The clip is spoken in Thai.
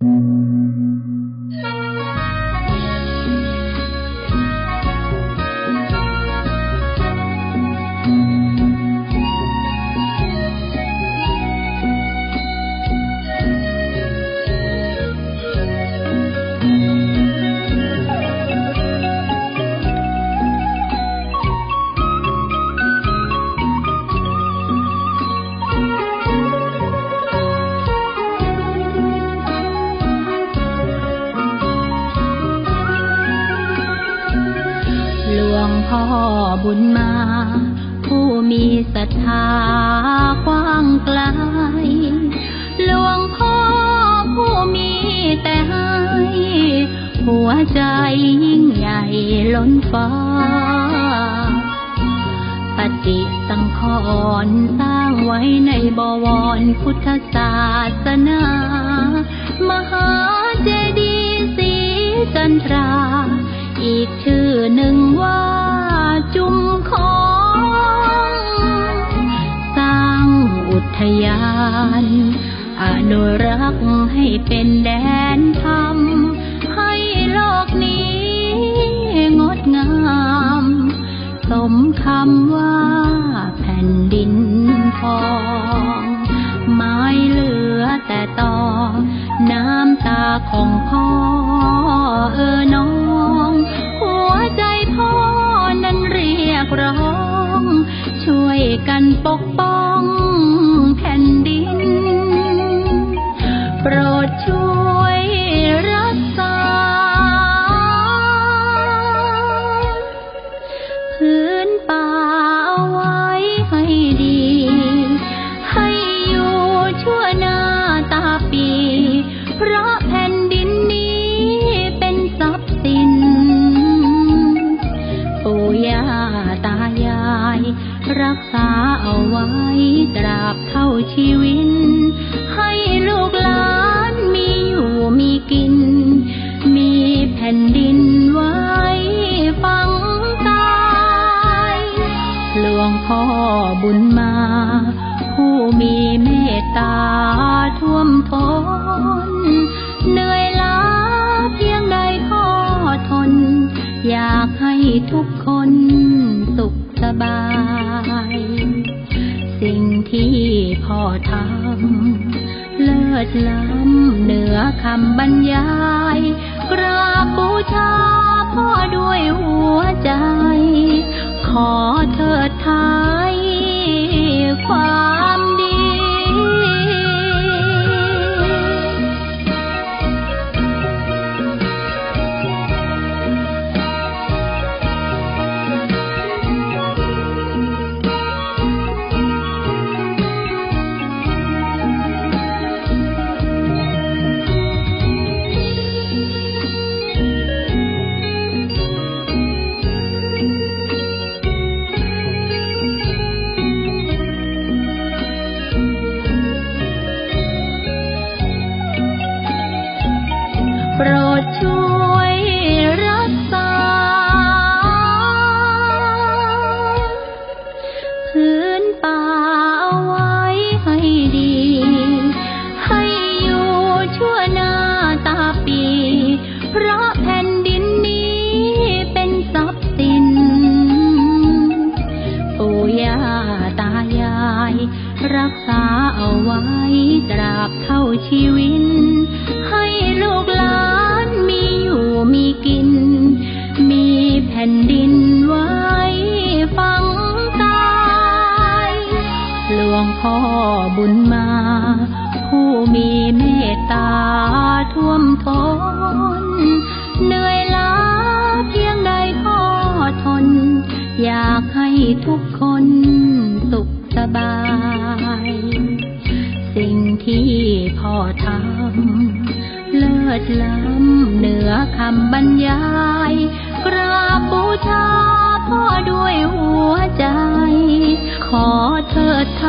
หล บุญมา ผู้มีศรัทธากว้างไกล หลวงพ่อผู้มีแต่ให้ หัวใจยิ่งใหญ่ล้นฟ้า ปฏิสังขรณ์สร้างไว้ในบวรพุทธศาสนา มหาเจดีย์ศรีจันทรา อีกชื่อหนึ่ง ยาน อนุรักษ์ให้เป็นแดนธรรม ให้โลกนี้งดงาม สมคำว่าแผ่นดินทองไม้เหลือแต่ต่อน้ำตาของพ่อเออน้อง หัวใจพ่อนั้นเรียกร้อง ช่วยกันปกป้อง นป่าเอาไว้ให้ดี ให้อยู่ชั่วหน้าตาปี เพราะแผ่นดินนี้เป็นทรัพย์สิน ปู่ย่าตายาย รักษาเอาไว้ตราบเท่าชีวิต ให้ลูกหลานมีอยู่มีกิน มีแผ่นดิน น เหนื่อยล้าเพียงใดพ่อทน อยากให้ทุกคนสุขสบาย สิ่งที่พ่อทำเลิศล้ำเหนือคำบรรยายกราบ รักษาเอาไว้ตราบเท่าชีวิต ให้ลูกหลานมีอยู่มีกิน มีแผ่นดินไว้ฝังกายหลวงพ่อบุญมา ผู้มีเมตตาท่วมท้นเหนื่อยล้าเพียงใดพ่อทน อยากให้ทุกคน ล้ำเหนือคำบรรยายกราบบูชาพ่อด้วยหัวใจ ขอเถิดไท